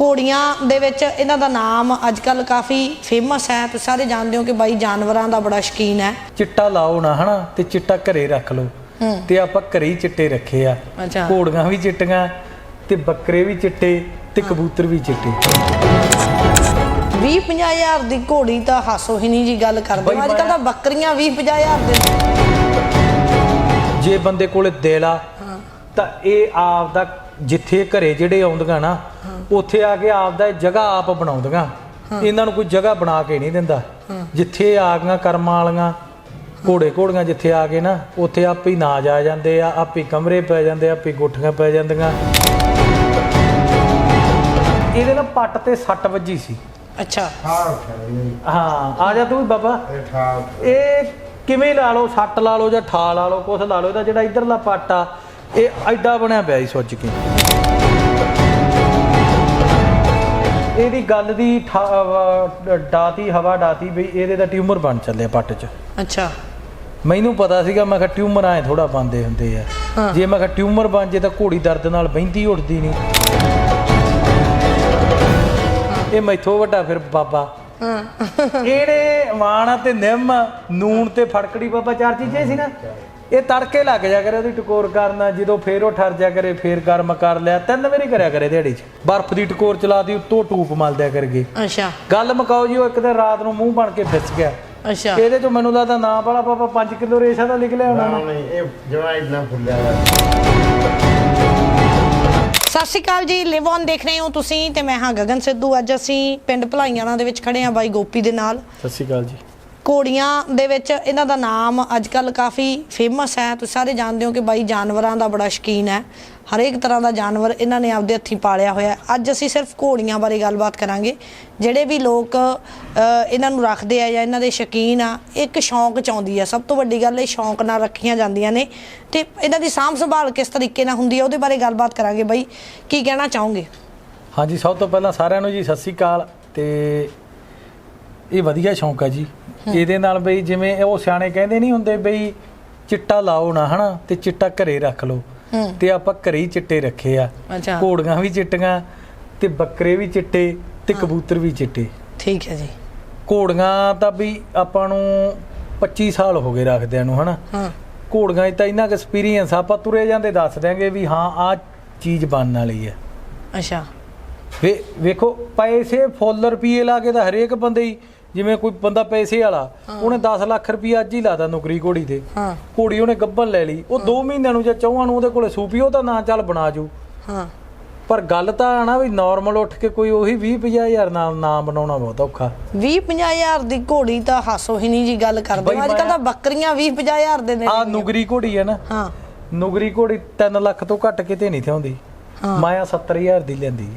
ਘੋੜੀਆਂ ਦੇ ਵਿੱਚ ਇਹਨਾਂ ਦਾ ਨਾਮ ਅੱਜ ਕੱਲ ਕਾਫੀ ਫੇਮਸ ਹੈ। ਤੁਸੀਂ ਸਾਰੇ ਜਾਣਦੇ ਹੋ ਕਿ ਬਾਈ ਜਾਨਵਰਾਂ ਦਾ ਬੜਾ ਸ਼ੌਕੀਨ ਹੈ। ਚਿੱਟਾ ਲਾਓ ਨਾ ਹਨਾ? ਤੇ ਚਿੱਟਾ ਘਰੇ ਰੱਖ ਲਓ। ਤੇ ਆਪਾਂ ਘਰੇ ਹੀ ਚਿੱਟੇ ਰੱਖੇ ਆ। ਘੋੜੀਆਂ ਵੀ ਚਿੱਟੀਆਂ ਤੇ ਬੱਕਰੇ ਵੀ ਚਿੱਟੇ ਤੇ ਕਬੂਤਰ ਵੀ ਚਿੱਟੇ। 20 ਹਜ਼ਾਰ ਦੀ ਘੋੜੀ ਤਾਂ ਹਾਸੋ ਹੀ ਨਹੀਂ ਜੀ ਗੱਲ ਕਰਦੇ ਅੱਜ ਕੱਲ ਤਾਂ ਬੱਕਰੀਆਂ 20 ਹਜ਼ਾਰ ਦੇ। ਜੇ ਬੰਦੇ ਕੋਲੇ ਦਿਲ ਆ ਤਾਂ ਇਹ ਆਪ ਦਾ ਜਿੱਥੇ ਘਰੇ ਜਿਹੜੇ ਆਉਂਦੀਆਂ ਨਾ ਉੱਥੇ ਆ ਕੇ ਆਪ ਦਾ ਜਗ੍ਹਾ ਆਪ ਬਣਾਉਂਦੀਆਂ ਇਹਨਾਂ ਨੂੰ ਕੋਈ ਜਗ੍ਹਾ ਬਣਾ ਕੇ ਨਹੀਂ ਦਿੰਦਾ। ਜਿੱਥੇ ਆ ਗਈਆਂ ਕਰਮਾਂ ਵਾਲੀਆਂ ਘੋੜੇ ਘੋੜੀਆਂ ਜਿੱਥੇ ਆ ਗਏ ਨਾ ਉੱਥੇ ਆਪੇ ਹੀ ਨਾਜ ਆ ਜਾਂਦੇ ਆ ਆਪੇ ਹੀ ਕਮਰੇ ਪੈ ਜਾਂਦੇ ਆ ਆਪੇ ਹੀ ਕੋਠੀਆਂ ਪੈ ਜਾਂਦੀਆਂ। ਇਹਦੇ ਨਾਲ ਪੱਟ ਤੇ ਸੱਟ ਵੱਜੀ ਸੀ। ਅੱਛਾ। ਹਾਂ ਆ ਜਾ ਤੂੰ ਵੀ ਬਾਬਾ। ਇਹ ਕਿਵੇਂ ਲਾ ਲਓ ਸੱਟ ਲਾ ਲਓ ਜਾਂ ਠਾ ਲਾ ਲਓ ਕੁਛ ਲਾ ਲਓ ਇਹਦਾ ਜਿਹੜਾ ਇਧਰਲਾ ਪੱਟ ਆ ਇਹ ਐਡਾ ਬਣਿਆ ਪਿਆ ਸੀ ਸੁੱਜ ਕੇ। ਇਹਦੀ ਗੱਲ ਦੀ ਡਾਤੀ ਹਵਾ ਡਾਤੀ ਬਈ ਇਹਦੇ ਦਾ ਟਿਊਮਰ ਬਣ ਚੱਲਿਆ ਪੱਟ 'ਚ। ਅੱਛਾ। ਮੈਨੂੰ ਪਤਾ ਸੀਗਾ ਮੈਂ ਕਿਹਾ ਟਿਊਮਰ ਐ ਥੋੜਾ ਬੰਦੇ ਹੁੰਦੇ ਆ। ਹਾਂ। ਜੇ ਮੈਂ ਕਿਹਾ ਟਿਊਮਰ ਬਣ ਜੇ ਤਾਂ ਘੋੜੀ ਦਰਦ ਨਾਲ ਬਹਿੰਦੀ ਉੱਠਦੀ ਨਹੀਂ। ਇਹ ਮੈਥੋਂ ਵੱਡਾ ਫਿਰ ਬਾਬਾ। ਹਾਂ। ਇਹਨੇ ਵਾਣਾ ਤੇ ਨਿੰਮ ਨੂਣ ਤੇ ਫੜਕੜੀ ਬਾਬਾ ਚਾਰ ਚੀਜ਼ਾਂ ਹੀ ਸੀ ਨਾ। ਇਹ ਤੜਕੇ ਲੱਗ ਜਾ ਕਰੇ ਉਹਦੀ ਟਕੋਰ ਕਰਨਾ ਜਦੋਂ ਫੇਰ ਉਹ ਠਰ ਜਾ ਕਰੇ ਫੇਰ ਗਰਮ ਕਰ ਲਿਆ। ਤਿੰਨ ਵਾਰੀ ਕਰਿਆ ਕਰੇ ਦਿਹਾੜੀ 'ਚ। ਬਰਫ਼ ਦੀ ਟਕੋਰ ਚਲਾ ਦੀ ਉੱਤੋਂ ਟੂਪ ਮਲ ਦਿਆ ਕਰਗੇ। ਅੱਛਾ। ਗੱਲ ਮਕਾਓ ਜੀ ਉਹ ਇੱਕ ਦਿਨ ਰਾਤ ਨੂੰ ਮੂੰਹ ਬਣ ਕੇ ਫਿਸ ਗਿਆ। ਅੱਛਾ। ਇਹਦੇ 'ਚੋਂ ਮੈਨੂੰ ਲੱਗਦਾ ਨਾਂ ਵਾਲਾ ਬਾਬਾ 5 ਕਿਲੋ ਰੇਸ਼ਾ ਦਾ ਲਿਖ ਲਿਆ ਹੋਣਾ ਨਾ ਨਹੀਂ ਇਹ ਜਮਾ ਇਦਾਂ ਫੁੱਲਿਆ। ਸਤਿ ਸ਼੍ਰੀ ਅਕਾਲ ਜੀ ਲਿਵ ਔਨ ਦੇਖ ਰਹੇ ਹੋ ਤੁਸੀਂ ਤੇ ਮੈਂ ਹਾਂ ਗਗਨ ਸਿੱਧੂ। ਅੱਜ ਅਸੀਂ ਪਿੰਡ ਭਲਾਈਆਣਾ ਦੇ ਵਿੱਚ ਖੜੇ ਹਾਂ ਬਾਈ ਗੋਪੀ ਦੇ ਨਾਲ। ਸਤਿ ਸ਼੍ਰੀ ਅਕਾਲ ਜੀ। ਘੋੜੀਆਂ ਦੇ ਵਿੱਚ ਇਹਨਾਂ ਦਾ ਨਾਮ ਅੱਜ ਕੱਲ ਕਾਫੀ ਫੇਮਸ ਹੈ। ਤੁਸੀਂ ਸਾਰੇ ਜਾਣਦੇ ਹੋ ਕਿ ਬਾਈ ਜਾਨਵਰਾਂ ਦਾ ਬੜਾ ਸ਼ੌਕੀਨ ਹੈ। ਹਰੇਕ ਤਰ੍ਹਾਂ ਦਾ ਜਾਨਵਰ ਇਹਨਾਂ ਨੇ ਆਪਦੇ ਹੱਥੀਂ ਪਾਲਿਆ ਹੋਇਆ ਅੱਜ ਅਸੀਂ ਸਿਰਫ ਘੋੜੀਆਂ ਬਾਰੇ ਗੱਲਬਾਤ ਕਰਾਂਗੇ, ਜਿਹੜੇ ਵੀ ਲੋਕ ਇਹਨਾਂ ਨੂੰ ਰੱਖਦੇ ਆ ਜਾਂ ਇਹਨਾਂ ਦੇ ਸ਼ੌਕੀਨ ਆ ਇੱਕ ਸ਼ੌਂਕ ਚ ਆਉਂਦੀ ਹੈ ਸਭ ਤੋਂ ਵੱਡੀ ਗੱਲ ਇਹ ਸ਼ੌਂਕ ਨਾਲ ਰੱਖੀਆਂ ਜਾਂਦੀਆਂ ਨੇ। ਤੇ ਇਹਨਾਂ ਦੀ ਸਾਂਭ ਸੰਭਾਲ ਕਿਸ ਤਰੀਕੇ ਨਾਲ ਹੁੰਦੀ ਹੈ ਉਹਦੇ ਬਾਰੇ ਗੱਲਬਾਤ ਕਰਾਂਗੇ ਬਾਈ। ਕੀ ਕਹਿਣਾ ਚਾਹੋਗੇ? ਹਾਂਜੀ, ਸਭ ਤੋਂ ਪਹਿਲਾਂ ਸਾਰਿਆਂ ਨੂੰ ਜੀ ਸਤਿ ਸ਼੍ਰੀ ਅਕਾਲ ਤੇ ਇਹ ਵਧੀਆ ਸ਼ੌਂਕ ਹੈ ਜੀ। ਇਹਦੇ ਨਾਲ ਬਈ ਜਿਵੇਂ ਉਹ ਸਿਆਣੇ ਕਹਿੰਦੇ ਨਹੀਂ ਹੁੰਦੇ ਬਈ ਚਿੱਟਾ ਲਾਓ ਨਾ ਹਨਾ? ਤੇ ਚਿੱਟਾ ਘਰੇ ਰੱਖ ਲਓ। ਤੇ ਆਪਾਂ ਘਰੇ ਹੀ ਚਿੱਟੇ ਰੱਖੇ ਆ। ਅੱਛਾ। ਘੋੜੀਆਂ ਵੀ ਚਿੱਟੀਆਂ ਤੇ ਬੱਕਰੇ ਵੀ ਚਿੱਟੇ ਤੇ ਕਬੂਤਰ ਵੀ ਚਿੱਟੇ। ਠੀਕ ਹੈ ਜੀ। ਘੋੜੀਆਂ ਤਾਂ ਵੀ ਆਪਾਂ ਨੂੰ 25 ਸਾਲ ਹੋ ਗਏ ਰੱਖਦਿਆਂ ਨੂੰ ਹਨਾ? ਹਾਂ। ਘੋੜੀਆਂ ਤਾਂ ਇੰਨਾ ਐਕਸਪੀਰੀਅੰਸ ਆਪਾਂ ਤੁਰੇ ਜਾਂਦੇ ਦੱਸ ਦਿਆਂਗੇ ਵੀ ਹਾਂ ਆਹ ਚੀਜ਼ ਬਣਨ ਵਾਲੀ ਹੈ ਅੱਛਾ। ਵੇ ਵੇਖੋ ਪੈਸੇ ਫੁੱਲ ਰੁਪਏ ਲਾ ਕੇ ਤਾਂ ਹਰੇਕ ਬੰਦੇ ਹੀ ਜਿਵੇਂ ਕੋਈ ਬੰਦਾ ਪੈਸੇ ਵਾਲਾ ਉਹਨੇ 10 ਲੱਖ ਰੁਪਏ ਅੱਜ ਹੀ ਲਾਦਾ ਨੌਕਰੀ ਘੋੜੀ ਤੇ। ਹਾਂ। ਘੋੜੀ ਉਹਨੇ ਗੱਬਨ ਲੈ ਲਈ। ਉਹ 2 ਮਹੀਨਿਆਂ ਨੂੰ ਜਾਂ ਚੌਹਾਂ ਨੂੰ ਉਹਦੇ ਕੋਲੇ ਸੂਪੀ ਉਹ ਤਾਂ ਨਾ ਚੱਲ ਬਣਾ ਜੂ। ਹਾਂ। ਪਰ ਗੱਲ ਤਾਂ ਆ ਨਾ ਵੀ ਨਾਰਮਲ ਉੱਠ ਕੇ ਕੋਈ ਉਹੀ 20 ਹਜ਼ਾਰ ਨਾਲ ਨਾਮ ਬਣਾਉਣਾ ਬਹੁਤ ਔਖਾ। 20 ਹਜ਼ਾਰ ਦੀ ਘੋੜੀ ਤਾਂ ਹਾਸੋ ਹੀ ਨਹੀਂ ਜੀ ਗੱਲ ਕਰਦੇ। ਅੱਜ ਕੱਲ ਤਾਂ ਬੱਕਰੀਆਂ 20 ਹਜ਼ਾਰ ਦੇ ਨੇ ਆ ਨੁਗਰੀ ਘੋੜੀ ਹੈ ਨਾ। ਹਾਂ। ਨੁਗਰੀ ਘੋੜੀ 3 ਲੱਖ ਤੋਂ ਘੱਟ ਕਿਤੇ ਨਹੀਂ ਥਿਆਉਂਦੀ। ਹਾਂ। ਮਾਇਆ 70000 ਦੀ ਲੈਂਦੀ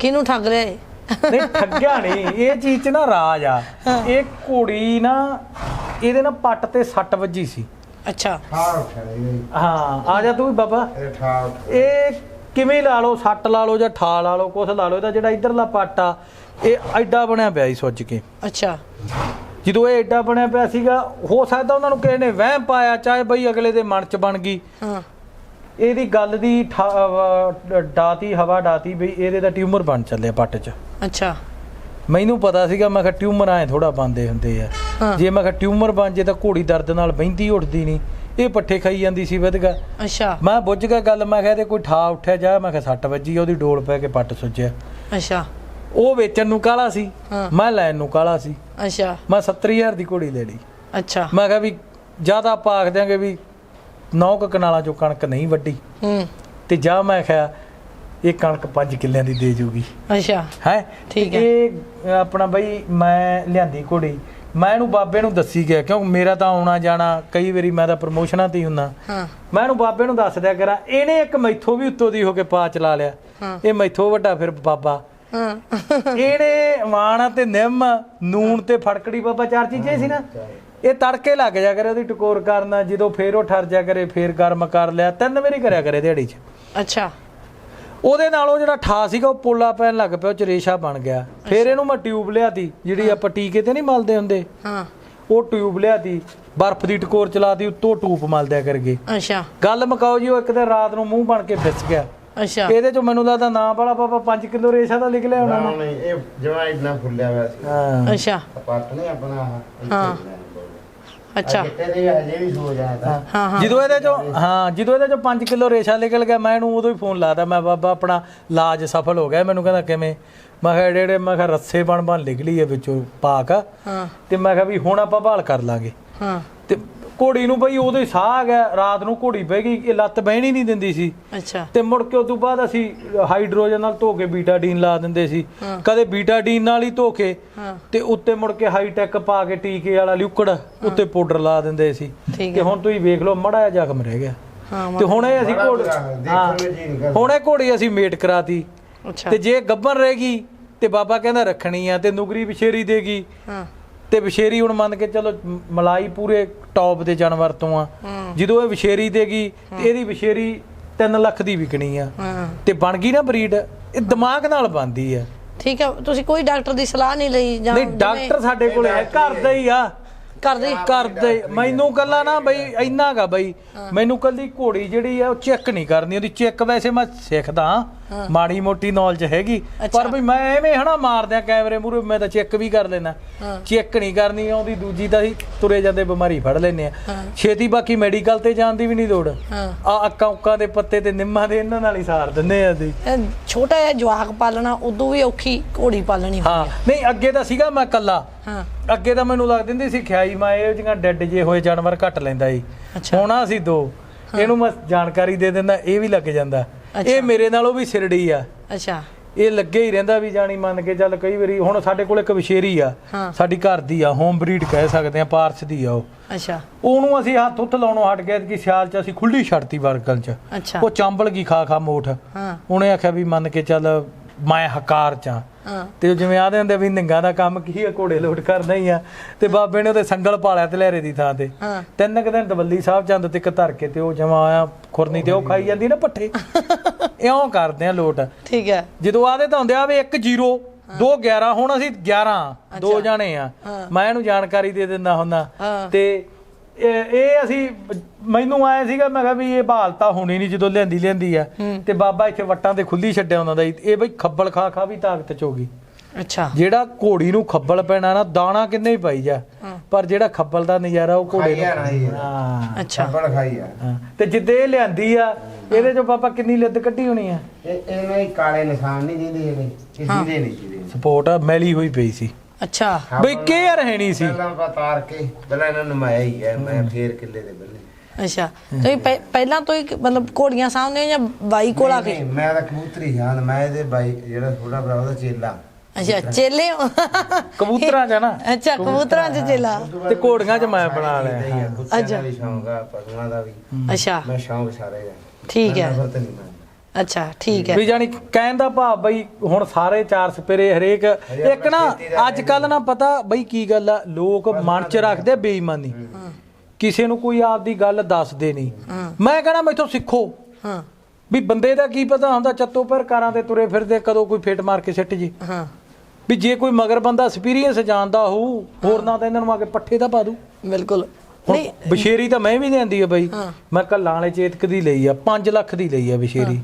ਕਿਹਨੂੰ ਠੱਗ ਰਿਹਾ ਏ ਨਹੀਂ ਠੱਗਿਆ ਨਹੀਂ। ਇਹ ਚੀਜ਼ 'ਚ ਨਾ ਰਾਜ ਆ। ਇਹ ਘੋੜੀ ਨਾ ਇਹਦੇ ਨਾਲ ਪੱਟ ਤੇ ਸੱਟ ਵੱਜੀ ਸੀ। ਅੱਛਾ। ਠਾਰ ਉੱਠਿਆ ਇਹ ਹਾਂ ਆ ਜਾ ਤੂੰ ਵੀ ਬਾਬਾ। ਇਹ ਠਾਰ ਇਹ ਕਿਵੇਂ ਲਾ ਲਓ ਸੱਟ ਲਾ ਲਓ ਜਾਂ ਠਾ ਲਾ ਲਓ ਕੁਛ ਲਾ ਲਓ ਇਹਦਾ ਜਿਹੜਾ ਇਧਰਲਾ ਪੱਟ ਆ ਇਹ ਐਡਾ ਬਣਿਆ ਪਿਆ ਸੀ ਸੁੱਜ ਕੇ। ਅੱਛਾ। ਜਦੋਂ ਇਹ ਐਡਾ ਬਣਿਆ ਪਿਆ ਸੀਗਾ ਹੋ ਸਕਦਾ ਉਹਨਾਂ ਨੂੰ ਕਿਸੇ ਨੇ ਵਹਿਮ ਪਾਇਆ ਚਾਹੇ ਬਈ ਅਗਲੇ ਦੇ ਮਨ 'ਚ ਬਣ ਗਈ। ਹਾਂ। ਇਹਦੀ ਗੱਲ ਦੀ ਡਾਤੀ ਹਵਾ ਡਾਤੀ ਬਈ ਇਹਦੇ ਦਾ ਟਿਊਮਰ ਬਣ ਚੱਲਿਆ ਪੱਟ 'ਚ। ਅੱਛਾ। ਮੈਨੂੰ ਪਤਾ ਸੀਗਾ ਮੈਂ ਕਿਹਾ ਟਿਊਮਰ ਐ ਥੋੜਾ ਬੰਦੇ ਹੁੰਦੇ ਆ। ਜੇ ਮੈਂ ਕਿਹਾ ਟਿਊਮਰ ਬਣ ਜੇ ਤਾਂ ਘੋੜੀ ਦਰਦ ਨਾਲ ਬਹਿੰਦੀ ਉੱਠਦੀ ਨਹੀਂ। ਇਹ ਪੱਠੇ ਖਾਈ ਜਾਂਦੀ ਸੀ ਵਧਗਾ। ਅੱਛਾ। ਮੈਂ ਬੁੱਝ ਗਿਆ ਗੱਲ ਮੈਂ ਕਿਹਾ ਇਹਦੇ ਕੋਈ ਠਾ ਉੱਠਿਆ ਜਾ ਮੈਂ ਕਿਹਾ ਸੱਟ ਵੱਜੀ ਉਹਦੀ ਡੋਲ ਪੈ ਕੇ ਪੱਟ ਸੁੱਜਿਆ। ਅੱਛਾ। ਉਹ ਵੇਚਣ ਨੂੰ ਕਾਲਾ ਸੀ। ਮੈਂ ਲੈਣ ਨੂੰ ਕਾਲਾ ਸੀ। ਅੱਛਾ। ਮੈਂ 70000 ਦੀ ਘੋੜੀ ਲੈ ਲਈ। ਅੱਛਾ। ਮੈਂ ਕਿਹਾ ਵੀ ਜ਼ਿਆਦਾ ਆਪਾਂ ਆਖ ਦਿਆਂਗੇ ਵੀ ਨੌ ਕੁ ਕਨਾਲਾਂ ਚੋਂ ਕਣਕ ਨਹੀਂ ਵੱਢੀ। ਹੂੰ। ਤੇ ਜਾ ਮੈਂ ਕਿਹਾ ਇਹ ਕਣਕ 5 ਕਿੱਲਿਆਂ ਦੀ ਦੇ ਜੂਗੀ। ਅੱਛਾ। ਹੈ? ਠੀਕ ਹੈ। ਇਹ ਆਪਣਾ ਬਈ ਮੈਂ ਲਿਆਂਦੀ ਘੋੜੀ। ਮੈਂ ਇਹਨੂੰ ਬਾਬੇ ਨੂੰ ਦੱਸੀ ਗਿਆ ਕਿਉਂ ਮੇਰਾ ਤਾਂ ਆਉਣਾ ਜਾਣਾ ਕਈ ਵਾਰੀ ਮੈਂ ਤਾਂ ਪ੍ਰਮੋਸ਼ਨਾਂ ਤੇ ਹੀ ਹੁੰਨਾ ਹਾਂ। ਮੈਂ ਇਹਨੂੰ ਬਾਬੇ ਨੂੰ ਦੱਸ ਦਿਆ ਕਰਾਂ ਇਹਨੇ ਇੱਕ ਮੈਥੋਂ ਵੀ ਉੱਤੋਂ ਦੀ ਹੋ ਕੇ ਪਾ ਚਲਾ ਲਿਆ। ਇਹ ਮੈਥੋਂ ਵੱਡਾ ਫਿਰ ਬਾਬਾ। ਹਾਂ। ਇਹਨੇ ਵਾਣਾ ਤੇ ਨਿੰਮ ਨੂਣ ਤੇ ਫੜਕੜੀ ਬਾਬਾ ਚਾਰ ਚੀਜ਼ਾਂ ਸੀ ਨਾ। ਇਹ ਤੜਕੇ ਲੱਗ ਜਾ ਕਰੇ ਉਹਦੀ ਟਕੋਰ ਕਰਨਾ ਜਦੋਂ ਫੇਰ ਉਹ ਠਰ ਜਾ ਕਰੇ ਫੇਰ ਗਰਮ ਕਰ ਲਿਆ ਤਿੰਨ ਵਾਰੀ ਕਰਿਆ ਕਰੇ ਦਿਹਾੜੀ 'ਚ। ਅੱਛਾ। ਉਹਦੇ ਨਾਲ ਉਹ ਜਿਹੜਾ ਠਾ ਸੀਗਾ ਉਹ ਪੋਲਾ ਪੈਣ ਲੱਗ ਪਿਆ ਉਹ ਚ ਰੇਸ਼ਾ ਬਣ ਗਿਆ। ਫੇਰ ਇਹਨੂੰ ਮੈਂ ਟਿਊਬ ਲਿਆਤੀ ਜਿਹੜੀ ਆਪਾਂ ਟੀਕੇ ਤੇ ਨਹੀਂ ਮਲਦੇ ਹੁੰਦੇ। ਹਾਂ। ਉਹ ਟਿਊਬ ਲਿਆਤੀ ਬਰਫ਼ ਦੀ ਟਕੋਰ ਚਲਾਤੀ ਉੱਤੋਂ ਟੂਪ ਮਲਦਿਆ ਕਰਗੇ। ਅੱਛਾ। ਗੱਲ ਮਕਾਓ ਜੀ ਉਹ ਇੱਕ ਦਿਨ ਰਾਤ ਨੂੰ ਮੂੰਹ ਬਣ ਕੇ ਫਿਸ ਗਿਆ। ਅੱਛਾ। ਇਹਦੇ ਚੋਂ ਮੈਨੂੰ ਲੱਗਦਾ ਨਾਂ ਵਾਲਾ ਪਾਪਾ 5 ਕਿਲੋ ਰੇਸ਼ਾ ਦਾ ਨਿਕਲਿਆ ਹੋਣਾ। ਨਾ ਨਹੀਂ ਇਹ ਜਮਾ ਇਦਾਂ ਫੁੱਲਿਆ ਹੋਇਆ ਸੀ। ਹਾਂ। ਅੱਛਾ। ਪੱਟ ਨਹੀਂ ਆਪਣਾ ਹਾਂ। ਅੱਛਾ। ਕਿਤੇ ਦੇ ਹਜੇ ਵੀ ਸੋ ਜਾਂਦਾ ਹਾਂ ਹਾਂ। ਜਦੋਂ ਇਹਦੇ ਚੋਂ ਹਾਂ ਜਦੋਂ ਇਹਦੇ ਚੋਂ 5 ਕਿਲੋ ਰੇਸ਼ਾ ਨਿਕਲ ਗਿਆ ਮੈਂ ਇਹਨੂੰ ਉਦੋਂ ਹੀ ਫੋਨ ਲਾਤਾ। ਮੈਂ ਬਾਬਾ ਆਪਣਾ ਇਲਾਜ ਸਫਲ ਹੋ ਗਿਆ। ਮੈਨੂੰ ਕਹਿੰਦਾ ਕਿਵੇਂ? ਮੈਂ ਕਿਹਾ ਜਿਹੜੇ ਮੈਂ ਕਿਹਾ ਰੱਸੇ ਬਣ ਬਣ ਨਿਕਲੀ ਹੈ ਵਿੱਚੋਂ ਪਾਕ। ਹਾਂ। ਤੇ ਮੈਂ ਕਿਹਾ ਵੀ ਹੁਣ ਆਪਾਂ ਭਾਲ ਕਰ ਲਾਂਗੇ। ਹਾਂ। ਤੇ ਘੋੜੀ ਨੂੰ ਬਈ ਉਦੋਂ ਹੀ ਸਾਹ ਆ ਗਿਆ ਰਾਤ ਨੂੰ ਘੋੜੀ ਬਹਿ ਗਈ ਇਹ ਲੱਤ ਬਹਿਣੀ ਨਹੀਂ ਦਿੰਦੀ ਸੀ। ਅੱਛਾ। ਤੇ ਮੁੜ ਕੇ ਉਸ ਤੋਂ ਬਾਅਦ ਅਸੀਂ ਹਾਈਡਰੋਜਨ ਨਾਲ ਧੋ ਕੇ ਬੀਟਾਡੀਨ ਲਾ ਦਿੰਦੇ ਸੀ। ਕਦੇ ਬੀਟਾਡੀਨ ਨਾਲ ਹੀ ਧੋ ਕੇ ਤੇ ਉੱਤੇ ਮੁੜ ਕੇ ਹਾਈ ਟੈਕ ਪਾ ਕੇ ਟੀਕੇ ਵਾਲਾ ਲਿਕਵਿਡ ਉੱਤੇ ਪਾਊਡਰ ਲਾ ਦਿੰਦੇ ਸੀ। ਠੀਕ ਤੇ ਹੈ ਹੁਣ ਤੁਸੀਂ ਵੇਖ ਲਓ ਮੜਾ ਜਿਹਾ ਜ਼ਖਮ ਰਹਿ ਗਿਆ। ਤੇ ਹੁਣ ਇਹ ਅਸੀਂ ਘੋੜੀ ਹਾਂ। ਹੁਣ ਇਹ ਘੋੜੀ ਅਸੀਂ ਮੇਟ ਕਰਾਤੀ। ਅੱਛਾ। ਤੇ ਜੇ ਗੱਬਰ ਰਹੇਗੀ ਤੇ ਬਾਬਾ ਕਹਿੰਦਾ ਰੱਖਣੀ ਆ ਤੇ ਨੁਗਰੀ ਵਿਸ਼ੇਰੀ ਦੇਗੀ। ਹਾਂ। ਤੇ ਵਿਸ਼ੇਰੀ ਹੁਣ ਮੰਨ ਕੇ ਚਲੋ ਮਲਾਈ ਪੂਰੇ ਟੌਪ ਦੇ ਜਾਨਵਰ ਤੋਂ ਆ। ਜਦੋਂ ਇਹ ਵਿਸ਼ੇਰੀ ਦੇਗੀ ਤੇ ਇਹਦੀ ਵਿਸ਼ੇਰੀ 3 ਲੱਖ ਦੀ ਵਿਕਣੀ ਆ। ਤੇ ਬਣ ਗਈ ਨਾ ਬਰੀਡ ਇਹ ਦਿਮਾਗ ਨਾਲ ਬਣਦੀ ਆ। ਠੀਕ ਹੈ ਤੁਸੀਂ ਕੋਈ ਡਾਕਟਰ ਦੀ ਸਲਾਹ ਨਹੀਂ ਲਈ ਜਾਂ ਨਹੀਂ ਡਾਕਟਰ ਸਾਡੇ ਕੋਲ ਹੈ ਘਰ ਦਾ ਹੀ ਆ। ਕਰਦੇ ਘਰ ਦੇ ਮੈਨੂੰ ਕੱਲਾ ਨਾ ਬਈ ਇੰਨਾ ਗਾ ਬਈ। ਮੈਨੂੰ ਕੱਲੀ ਘੋੜੀ ਜਿਹੜੀ ਆ ਉਹ ਚੈੱਕ ਨਹੀਂ ਕਰਨੀ ਉਹਦੀ ਚੈੱਕ ਵੈਸੇ ਮੈਂ ਸਿੱਖਦਾ। ਮਾੜੀ ਮੋਟੀ ਨੌਲੇਜ ਹੈਗੀ। ਪਰ ਬਈ ਮੈਂ ਐਵੇਂ ਹਨਾ ਮਾਰਦਿਆਂ ਕੈਮਰੇ ਮੂਰੇ ਮੈਂ ਤਾਂ ਚੈੱਕ ਵੀ ਕਰ ਲੈਣਾ ਹਾਂ। ਚੈੱਕ ਨਹੀਂ ਕਰਨੀ ਆਉਂਦੀ ਦੂਜੀ ਤਾਂ ਅਸੀਂ ਤੁਰੇ ਜਾਂਦੇ ਬਿਮਾਰੀ ਫੜ ਲੈਨੇ ਆ। ਹਾਂ। ਛੇਤੀ ਬਾਕੀ ਮੈਡੀਕਲ ਤੇ ਜਾਣ ਦੀ ਵੀ ਨਹੀਂ ਲੋੜ। ਹਾਂ। ਆ ਅੱਕਾਂ ਉੱਕਾਂ ਦੇ ਪੱਤੇ ਤੇ ਨਿੰਮਾਂ ਦੇ ਇਹਨਾਂ ਨਾਲ ਹੀ ਸਾਰ ਦਿੰਦੇ ਆ ਇਹ ਛੋਟਾ ਜਿਹਾ ਜਵਾਕ ਪਾਲਣਾ ਉਦੋਂ ਵੀ ਔਖੀ ਘੋੜੀ ਪਾਲਣੀ ਹਾਂ। ਨਹੀਂ ਅੱਗੇ ਤਾਂ ਸੀਗਾ ਮੈਂ ਕੱਲਾ ਹਾਂ। ਅੱਗੇ ਤਾਂ ਮੈਨੂੰ ਲੱਗ ਦਿੰਦੀ ਸੀ ਖਿਆਈ ਮੈਂ ਇਹ ਜਿਹੀਆਂ ਡੈੱਡ ਜੇ ਹੋਏ ਜਾਨਵਰ ਘੱਟ ਲੈਂਦਾ ਅੱਛਾ। ਹੁਣ ਅਸੀਂ ਦੋ। ਇਹਨੂੰ ਮੈਂ ਜਾਣਕਾਰੀ ਦੇ ਦਿੰਦਾ ਇਹ ਵੀ ਲੱਗ ਜਾਂਦਾ। ਇਹ ਮੇਰੇ ਨਾਲੋਂ ਵੀ ਸਿਰੜੀ ਆ। ਅੱਛਾ। ਇਹ ਲੱਗੇ ਹੀ ਰਹਿੰਦਾ ਵੀ ਜਾਣੀ ਮੰਨ ਕੇ ਚੱਲ ਕਈ ਵਾਰੀ ਹੁਣ ਸਾਡੇ ਕੋਲ ਇੱਕ ਵਿਸ਼ੇਰੀ ਆ। ਸਾਡੀ ਘਰ ਦੀ ਆ ਹੋਮ ਬਰੀਡ ਕਹਿ ਸਕਦੇ ਆ ਪਾਰਸ ਦੀ ਆ ਉਹ। ਅੱਛਾ। ਉਹਨੂੰ ਅਸੀਂ ਹੱਥ ਉੱਥ ਲਾਉਣੋਂ ਹਟ ਗਏ ਕਿ ਸਿਆਲ ਚ ਅਸੀਂ ਖੁੱਲੀ ਛੱਡਤੀ ਵਰਕਲ ਚ। ਉਹ ਚਾਂਬਲ ਗਈ ਖਾ ਖਾ ਮੋਠ। ਹਾਂ। ਉਹਨੇ ਆਖਿਆ ਵੀ ਮੰਨ ਕੇ ਚੱਲ ਮੈਂ ਹਕਾਰ ਚ ਤੇ ਜਿਵੇਂ ਆਦੇ ਹੁੰਦੇ ਵੀ ਨਿੰਗਾ ਦਾ ਕੰਮ ਕੀ ਆ ਘੋੜੇ ਲੋਟ ਕਰਨਾ ਹੀ ਆ। ਤੇ ਬਾਬੇ ਨੇ ਉਹਦੇ ਸੰਗਲ ਪਾਲਿਆ ਤੇ ਲਹਿਰੇ ਦੀ ਥਾਂ ਤੇ। ਤਿੰਨ ਕੁ ਦਿਨ ਦਵੱਲੀ ਸਾਹਿਬ ਚੰਦ ਤੇ ਇੱਕ ਧਰ ਕੇ ਤੇ ਉਹ ਜਮਾ ਆਇਆ ਖੁਰਨੀ ਤੇ ਉਹ ਖਾਈ ਜਾਂਦੀ ਨਾ ਪੱਠੇ। ਇਉਂ ਕਰਦੇ ਆ ਲੋਟ। ਠੀਕ ਹੈ। ਜਦੋਂ ਆਦੇ ਤਾਂ ਹੁੰਦੇ ਆ ਵੀ 1 0 2 11 ਹੁਣ ਅਸੀਂ 11 ਦੋ ਜਾਣੇ ਆ। ਮੈਂ ਇਹਨੂੰ ਜਾਣਕਾਰੀ ਦੇ ਦਿੰਦਾ ਹੁੰਦਾ। ਤੇ ਇਹ ਇਹ ਅਸੀਂ ਮੈਨੂੰ ਆਇਆ ਸੀਗਾ ਮੈਂ ਕਿਹਾ ਵੀ ਇਹ ਬਹਾਲਤਾ ਹੋਣੀ ਨਹੀਂ ਜਦੋਂ ਲਿਆਂਦੀ ਲਿਆਂਦੀ ਆ। ਤੇ ਬਾਬਾ ਇੱਥੇ ਵੱਟਾਂ ਤੇ ਖੁੱਲੀ ਛੱਡਿਆ ਹੁੰਦਾ ਦਾ ਇਹ ਬਈ ਖੱਬਲ ਖਾ ਖਾ ਵੀ ਤਾਕਤ ਚ ਹੋ ਗਈ। ਅੱਛਾ। ਜਿਹੜਾ ਘੋੜੀ ਨੂੰ ਖੱਬਲ ਪੈਣਾ ਨਾ ਦਾਣਾ ਕਿੰਨੇ ਹੀ ਪਾਈ ਜਾ। ਪਰ ਜਿਹੜਾ ਖੱਬਲ ਦਾ ਨਜ਼ਾਰਾ ਉਹ ਘੋੜੇ ਨੂੰ। ਹਾਂ। ਅੱਛਾ। ਛੱਪੜ ਖਾਈ ਆ। ਤੇ ਜਿੱਦੇ ਇਹ ਲਿਆਂਦੀ ਆ ਇਹਦੇ ਚੋਂ ਪਾਪਾ ਕਿੰਨੀ ਲਿੱਦ ਕੱਢੀ ਹੋਣੀ ਆ? ਇਹ ਇਹਨਾਂ ਹੀ ਕਾਲੇ ਨਿਸ਼ਾਨ ਨਹੀਂ ਦਿੰਦੇ ਇਹਦੇ ਕਿਸੇ ਦੇ ਨਹੀਂ ਜਿਹਦੇ। ਸਪੋਰਟ ਮੈਲੀ ਹੋਈ ਪਈ ਸੀ। ਅੱਛਾ। ਬਈ ਕੇਅਰ ਹੈ ਨਹੀਂ ਸੀ? ਪਹਿਲਾਂ ਆਪਾਂ ਤਾਰ ਕੇ ਪਹਿਲਾਂ ਇਹਨਾਂ ਨੂੰ ਮਾਇਆ ਹੀ ਹੈ ਮੈਂ ਫੇਰ ਕਿੱਲੇ ਦੇ ਬੰਨੇ। ਅੱਛਾ ਤੁਸੀਂ ਪਹਿ- ਪਹਿਲਾਂ ਤੋਂ ਹੀ ਮਤਲਬ ਘੋੜੀਆਂ ਸਾਹਮਣੇ ਜਾਂ ਬਾਈ ਕੋਲ ਆ ਕੇ? ਨਹੀਂ, ਮੈਂ ਤਾਂ ਕਬੂਤਰੀ ਹਾਂ ਮੈਂ ਇਹਦੇ ਬਾਈ ਜਿਹੜਾ ਛੋਟਾ ਭਰਾ ਉਹਦਾ ਚੇਲਾ। ਅੱਛਾ ਚੇਲੇ ਹੋ। ਕਬੂਤਰਾਂ 'ਚ ਆ ਨਾ? ਅੱਛਾ ਕਬੂਤਰਾਂ ਚ ਚੇਲਾ। ਤੇ ਘੋੜੀਆਂ 'ਚ ਮੈਂ ਬਣਾ ਲਿਆ। ਅੱਛਾ ਅੱਛਾ। ਵੀ ਸ਼ੌਂਕ ਆ ਪਸ਼ੂਆਂ ਦਾ ਵੀ। ਅੱਛਾ। ਮੈਂ ਸ਼ੌਂਕ ਸਾਰੇ ਦਾ ਠੀਕ ਹੈ। ਨਫ਼ਰਤ ਨਹੀਂ ਮੈਂ ਅੱਛਾ ਠੀਕ ਹੈ। ਵੀ ਜਾਨੀ ਕਹਿਣ ਦਾ ਭਾਵ ਬਈ ਹੁਣ ਸਾਰੇ ਚਾਰ ਸਪੇਰੇ ਹਰੇਕ ਇੱਕ ਨਾ ਅੱਜ ਕੱਲ ਨਾ ਪਤਾ ਬਈ ਕੀ ਗੱਲ ਆ ਲੋਕ ਮਨ 'ਚ ਰੱਖਦੇ ਬੇਈਮਾਨੀ। ਕਿਸੇ ਨੂੰ ਕੋਈ ਆਪਦੀ ਗੱਲ ਦੱਸਦੇ ਨਹੀਂ। ਮੈਂ ਕਹਣਾ ਮੈਥੋਂ ਸਿੱਖੋ। ਹਾਂ। ਵੀ ਬੰਦੇ ਦਾ ਕੀ ਪਤਾ ਹੁੰਦਾ ਚੱਤੋ ਪਰ ਕਾਰਾਂ ਤੇ ਤੁਰੇ ਫਿਰਦੇ ਕਦੋਂ ਕੋਈ ਫੇਟ ਮਾਰ ਕੇ ਸਿੱਟ ਜੀ। ਹਾਂ। ਵੀ ਜੇ ਕੋਈ ਮਗਰ ਬੰਦਾ ਐਕਸਪੀਰੀਅੰਸ ਜਾਣਦਾ ਹੋਊ ਹੋਰ ਨਾ ਤਾਂ ਇਹਨਾਂ ਨੂੰ ਆ ਕੇ ਪੱਠੇ ਦਾ ਪਾ ਦੂ ਬਿਲਕੁਲ। ਨਹੀਂ ਬਸ਼ੇਰੀ ਤਾਂ ਮੈਂ ਵੀ ਲੈਂਦੀ ਆ ਬਈ। ਮੈਂ ਕੱਲਾਂ ਵਾਲੇ ਚੇਤਕ ਦੀ ਲਈ ਆ 5 ਲੱਖ ਦੀ ਲਈ ਆ ਬਸ਼ੇਰੀ।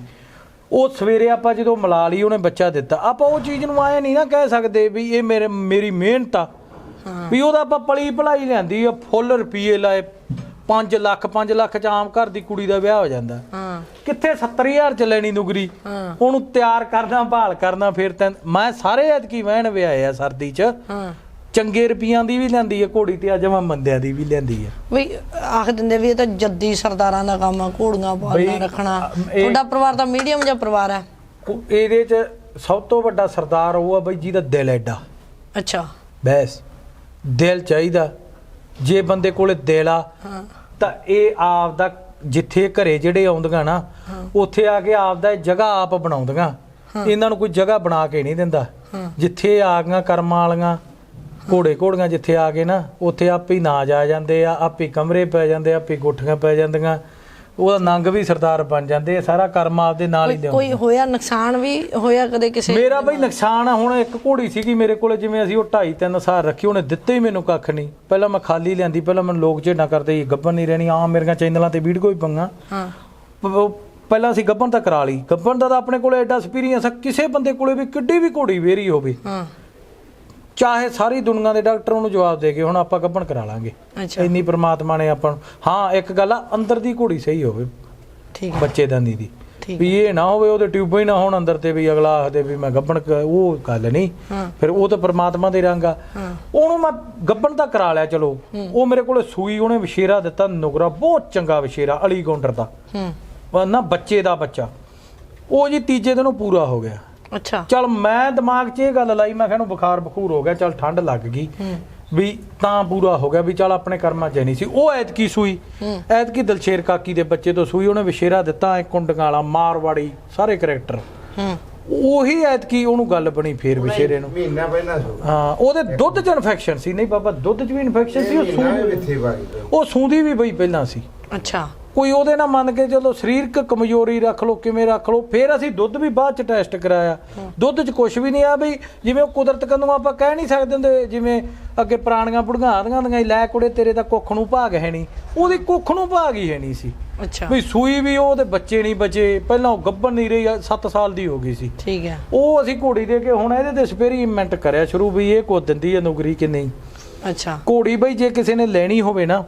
ਉਹ ਸਵੇਰੇ ਆਪਾਂ ਜਦੋਂ ਮਿਲਾ ਲਈ ਉਹਨੇ ਬੱਚਾ ਦਿੱਤਾ। ਆਪਾਂ ਉਹ ਚੀਜ਼ ਨੂੰ ਆਏ ਨਹੀਂ ਨਾ ਕਹਿ ਸਕਦੇ ਵੀ ਇਹ ਮੇਰੇ ਮੇਰੀ ਮਿਹਨਤ ਆ। ਵੀ ਉਹਦਾ ਆਪਾਂ ਪਲੀ ਭਲਾਈ ਲੈਂਦੀ ਆ ਫੁੱਲ ਰੁਪਏ ਲਾਏ 5 ਲੱਖ 5 ਲੱਖ ਚ ਆਮ ਘਰ ਦੀ ਕੁੜੀ ਦਾ ਵਿਆਹ ਹੋ ਜਾਂਦਾ। ਹਾਂ। ਕਿੱਥੇ 70000 ਚ ਲੈਣੀ ਨੁਗਰੀ? ਉਹਨੂੰ ਤਿਆਰ ਕਰਨਾ ਭਾਲ ਕਰਨਾ ਫਿਰ ਮੈਂ ਸਾਰੇ ਐਤਕੀ ਵਹਿਣ ਵਿਆਏ ਆ ਸਰਦੀ ਚ। ਹਾਂ। ਚੰਗੇ ਰੁਪਈਆਂ ਦੀ ਵੀ ਲੈਂਦੀ ਆ ਘੋੜੀ ਤੇ ਅੱਜ ਮੈਂ ਮੰਦਿਆਂ ਦੀ ਵੀ ਲੈਂਦੀ ਆ। ਵੀ ਆਖ ਦਿੰਦੇ ਵੀ ਇਹ ਤਾਂ ਜੱਦੀ ਸਰਦਾਰਾਂ ਦਾ ਕੰਮ ਆ ਘੋੜੀਆਂ ਪਾਲਣਾ ਬਈ, ਰੱਖਣਾ ਇਹ- ਤੁਹਾਡਾ ਪਰਿਵਾਰ ਤਾਂ ਮੀਡੀਅਮ ਜਿਹਾ ਪਰਿਵਾਰ ਹੈ ਉਹ ਇਹਦੇ ਚ ਸਭ ਤੋਂ ਵੱਡਾ ਸਰਦਾਰ ਉਹ ਆ ਬਈ ਜਿਹਦਾ ਦਿਲ ਐਡਾ। ਅੱਛਾ। ਬੈਸ ਦਿਲ ਚਾਹੀਦਾ। ਜੇ ਬੰਦੇ ਕੋਲੇ ਦਿਲ ਆ ਹਾਂ। ਤਾਂ ਇਹ ਆਪ ਦਾ ਜਿੱਥੇ ਘਰੇ ਜਿਹੜੇ ਆਉਂਦੀਆਂ ਨਾ ਉੱਥੇ ਆ ਕੇ ਆਪ ਦਾ ਜਗ੍ਹਾ ਆਪ ਬਣਾਉਂਦੀਆਂ। ਇਹਨਾਂ ਨੂੰ ਕੋਈ ਜਗ੍ਹਾ ਬਣਾ ਕੇ ਨਹੀਂ ਦਿੰਦਾ। ਜਿੱਥੇ ਆ ਗਈਆਂ ਕਰਮਾਂ ਵਾਲੀਆਂ ਘੋੜੇ ਘੋੜੀਆਂ ਜਿੱਥੇ ਆ ਗਏ ਨਾ ਉੱਥੇ ਆਪੇ ਹੀ ਨਾ ਜਾ ਜਾਂਦੇ ਆ ਆਪੇ ਹੀ ਕਮਰੇ ਪੈ ਜਾਂਦੇ ਆ ਆਪੇ ਹੀ ਕੋਠੀਆਂ ਪੈ ਜਾਂਦੀਆਂ। ਉਹਦਾ ਨੰਗ ਵੀ ਸਰਦਾਰ ਬਣ ਜਾਂਦੇ ਆ ਸਾਰਾ ਕਰਮ ਆਪਦੇ ਨਾਲ ਹੀ ਲਿਆਉਂਦੇ ਕੋਈ ਹੋਇਆ ਨੁਕਸਾਨ ਵੀ ਹੋਇਆ ਕਦੇ ਕਿਸੇ ਮੇਰਾ ਬਈ ਨੁਕਸਾਨ ਆ ਹੁਣ ਇੱਕ ਘੋੜੀ ਸੀਗੀ ਮੇਰੇ ਕੋਲੇ ਜਿਵੇਂ ਅਸੀਂ ਉਹ 2.5 3 ਸਾਲ ਰੱਖੀ ਉਹਨੇ ਦਿੱਤੇ ਹੀ ਮੈਨੂੰ ਕੱਖ ਨਹੀਂ। ਪਹਿਲਾਂ ਮੈਂ ਖਾਲੀ ਲਿਆਂਦੀ ਪਹਿਲਾਂ ਮੈਨੂੰ ਲੋਕ ਝੇਡਾਂ ਕਰਦੇ ਸੀ ਗੱਬਨ ਨਹੀਂ ਰਹਿਣੀ ਆ ਮੇਰੀਆਂ ਚੈਨਲਾਂ ਤੇ ਵੀਡੀਓ ਵੀ ਪੰਗਾ ਹਾਂ। ਪਹਿਲਾਂ ਅਸੀਂ ਗੱਭਣ ਤਾਂ ਕਰਾ ਲਈ। ਗੱਭਣ ਦਾ ਤਾਂ ਆਪਣੇ ਕੋਲੇ ਐਡਾ ਐਕਸਪੀਰੀਅੰਸ ਆ ਕਿਸੇ ਬੰਦੇ ਕੋਲੇ ਵੀ ਕਿੱਡੀ ਵੀ ਘੋੜੀ ਵੇਰੀ ਹੋਵੇ। ਹਾਂ। ਚਾਹੇ ਸਾਰੀ ਦੁਨੀਆ ਦੇ ਡਾਕਟਰ ਉਹਨੂੰ ਜਵਾਬ ਦੇ ਕੇ ਹੁਣ ਆਪਾਂ ਗੱਭਣ ਕਰਾ ਲਾਂਗੇ। ਇੰਨੀ ਪ੍ਰਮਾਤਮਾ ਨੇ ਆਪਾਂ ਨੂੰ ਹਾਂ ਇੱਕ ਗੱਲ ਆ ਅੰਦਰ ਦੀ ਘੋੜੀ ਸਹੀ ਹੋਵੇ। ਠੀਕ ਬੱਚੇ ਦੰਦੀ ਦੀ। ਵੀ ਇਹ ਨਾ ਹੋਵੇ ਉਹਦੇ ਟਿਊਬਾਂ ਹੀ ਨਾ ਹੋਣ ਅੰਦਰ ਤੇ ਵੀ ਅਗਲਾ ਆਖਦੇ ਵੀ ਮੈਂ ਗੱਭਣ ਕ- ਉਹ ਗੱਲ ਨਹੀਂ। ਫਿਰ ਉਹ ਤਾਂ ਪ੍ਰਮਾਤਮਾ ਦੇ ਰੰਗ ਆ। ਉਹਨੂੰ ਮੈਂ ਗੱਭਣ ਤਾਂ ਕਰਾ ਲਿਆ ਚਲੋ। ਉਹ ਮੇਰੇ ਕੋਲੇ ਸੂਈ ਉਹਨੇ ਵਿਸ਼ੇਰਾ ਦਿੱਤਾ ਨੁਗਰਾ ਬਹੁਤ ਚੰਗਾ ਵਿਸ਼ੇਰਾ ਅਲੀ ਗੌਂਡਰ ਦਾ। ਨਾ ਬੱਚੇ ਦਾ ਬੱਚਾ। ਉਹ ਜੀ ਤੀਜੇ ਦਿਨ ਉਹ ਪੂਰਾ ਹੋ ਗਿਆ। ਅੱਛਾ। ਚਲ ਮੈਂ ਦਿਮਾਗ 'ਚ ਇਹ ਗੱਲ ਲਾਈ ਮੈਂ ਕਿਹਾ ਇਹਨੂੰ ਬੁਖਾਰ ਬਖੂਰ ਹੋ ਗਿਆ ਚਲ ਠੰਡ ਲੱਗ ਗਈ। ਵੀ ਤਾਂ ਪੂਰਾ ਹੋ ਗਿਆ ਵੀ ਚਲ ਆਪਣੇ ਕਰਮਾਂ 'ਚ ਨਹੀਂ ਸੀ। ਉਹ ਐਤਕੀ ਸੂਈ। ਐਤਕੀ ਦਲਸ਼ੇਰ ਕਾਕੀ ਦੇ ਬੱਚੇ ਤੋਂ ਸੂਈ ਉਹਨੇ ਵਿਸ਼ੇਰਾ ਦਿੱਤਾ ਐ ਕੁੰਡਕਾਂ ਵਾਲਾ ਮਾਰਵਾੜੀ ਸਾਰੇ ਕਰੈਕਟਰ। ਹੂੰ। ਉਹੀ ਐਤਕੀ ਉਹਨੂੰ ਗੱਲ ਬਣੀ ਫੇਰ ਵਿਸ਼ੇਰੇ ਨੂੰ। ਮਹੀਨਾ ਪਹਿਲਾਂ ਸੋ ਹਾਂ ਉਹਦੇ ਦੁੱਧ 'ਚ ਇਨਫੈਕਸ਼ਨ ਸੀ। ਨਹੀਂ ਬਾਬਾ ਦੁੱਧ 'ਚ ਵੀ ਇਨਫੈਕਸ਼ਨ ਸੀ ਉਹ ਵਾਗੀ ਉਹ ਸੂੰਦੀ ਵੀ ਬਈ ਪਹਿਲਾਂ ਸੀ। ਅੱਛਾ। ਕੋਈ ਉਹਦੇ ਨਾਲ ਮੰਨ ਕੇ ਚਲੋ ਸਰੀਰਕ ਕਮਜ਼ੋਰੀ ਰੱਖ ਲਓ ਕਿਵੇਂ ਰੱਖ ਲਓ ਫਿਰ ਅਸੀਂ ਦੁੱਧ ਵੀ ਬਾਅਦ ਚ ਟੈਸਟ ਕਰਾਇਆ। ਦੁੱਧ 'ਚ ਕੁਝ ਵੀ ਨਹੀਂ ਆ ਬਈ ਜਿਵੇਂ ਉਹ ਕੁਦਰਤ ਕੰਨੋਂ ਆਪਾਂ ਕਹਿ ਨਹੀਂ ਸਕਦੇ ਹੁੰਦੇ ਜਿਵੇਂ ਅੱਗੇ ਪੁਰਾਣੀਆਂ ਬੁੜੀਆਂ ਆਦੀਆਂ ਦੀਆਂ ਲੈ ਕੁੜੇ ਤੇਰੇ ਤਾਂ ਕੁੱਖ ਨੂੰ ਭਾਗ ਹੈ ਨਹੀਂ। ਉਹਦੀ ਕੁੱਖ ਨੂੰ ਭਾਗ ਹੀ ਹੈ ਨਹੀਂ ਸੀ। ਅੱਛਾ। ਵੀ ਸੂਈ ਵੀ ਉਹਦੇ ਬੱਚੇ ਨਹੀਂ ਬਚੇ ਪਹਿਲਾਂ ਉਹ ਗੱਭਣ ਨਹੀਂ ਰਹੀ 7 ਸਾਲ ਦੀ ਹੋ ਗਈ ਸੀ। ਠੀਕ ਹੈ। ਉਹ ਅਸੀਂ ਘੋੜੀ ਦੇ ਕੇ ਹੁਣ ਇਹਦੇ ਤੇ ਐਕਸਪੈਰੀਮੈਂਟ ਕਰਿਆ ਸ਼ੁਰੂ ਵੀ ਇਹ ਕੋ ਦਿੰਦੀ ਹੈ ਨੁਗਰੀ ਕਿ ਨਹੀਂ। ਅੱਛਾ। ਘੋੜੀ ਬਈ ਜੇ ਕਿਸੇ ਨੇ ਲੈਣੀ ਹੋਵੇ ਨਾ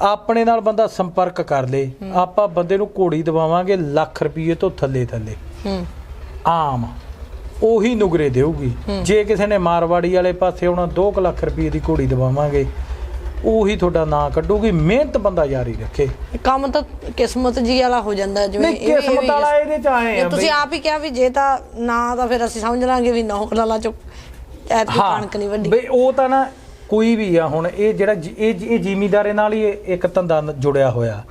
ਆਪਣੇ ਨਾਲ ਬੰਦਾ ਸੰਪਰਕ ਕਰ ਲੇ। ਆਪਾਂ ਬੰਦੇ ਨੂੰ ਘੋੜੀ ਦਵਾਵਾਂਗੇ ਲੱਖ ਰੁਪਏ ਤੋਂ ਥੱਲੇ ਥੱਲੇ। ਹੂੰ। ਆਮ। ਉਹੀ ਨੁਗਰੇ ਦੇਊਗੀ। ਜੇ ਕਿਸੇ ਨੇ ਮਾਰਵਾੜੀ ਵਾਲੇ ਪਾਸੇ ਆਉਣਾ 2 ਲੱਖ ਰੁਪਏ ਦੀ ਘੋੜੀ ਦਵਾਵਾਂਗੇ ਉਹੀ ਤੁਹਾਡਾ ਨਾਂ ਕੱਢੂਗੀ। ਮਿਹਨਤ ਬੰਦਾ ਜਾਰੀ ਰੱਖੇ। ਕੰਮ ਤਾਂ ਕਿਸਮਤ ਜੀ ਵਾਲਾ ਹੋ ਜਾਂਦਾ ਜਿਵੇਂ ਨਹੀਂ ਕਿਸਮਤ ਵਾਲਾ ਇਹਦੇ ਚ ਆਏ ਆ ਤੁਸੀਂ। ਆਪ ਹੀ ਕਿਹਾ ਵੀ ਜੇ ਤਾਂ ਨਾ ਤਾਂ ਫਿਰ ਅਸੀਂ ਸਮਝ ਲਾਂਗੇ ਵੀ ਨੌ ਕਨਾਲਾ ਚੋਂ ਐਤਕੀ ਕਣਕ ਨਹੀਂ ਵੱਡੀ ਬਈ ਉਹ ਤਾਂ ਨਾ ਕੋਈ ਵੀ ਆ ਹੁਣ ਇਹ ਜਿਹੜਾ ਜੀ- ਇਹ ਇਹ ਜ਼ਿਮੀਦਾਰੇ ਨਾਲ ਹੀ ਇਹ ਇੱਕ ਧੰਦਾ ਨ- ਜੁੜਿਆ ਹੋਇਆ।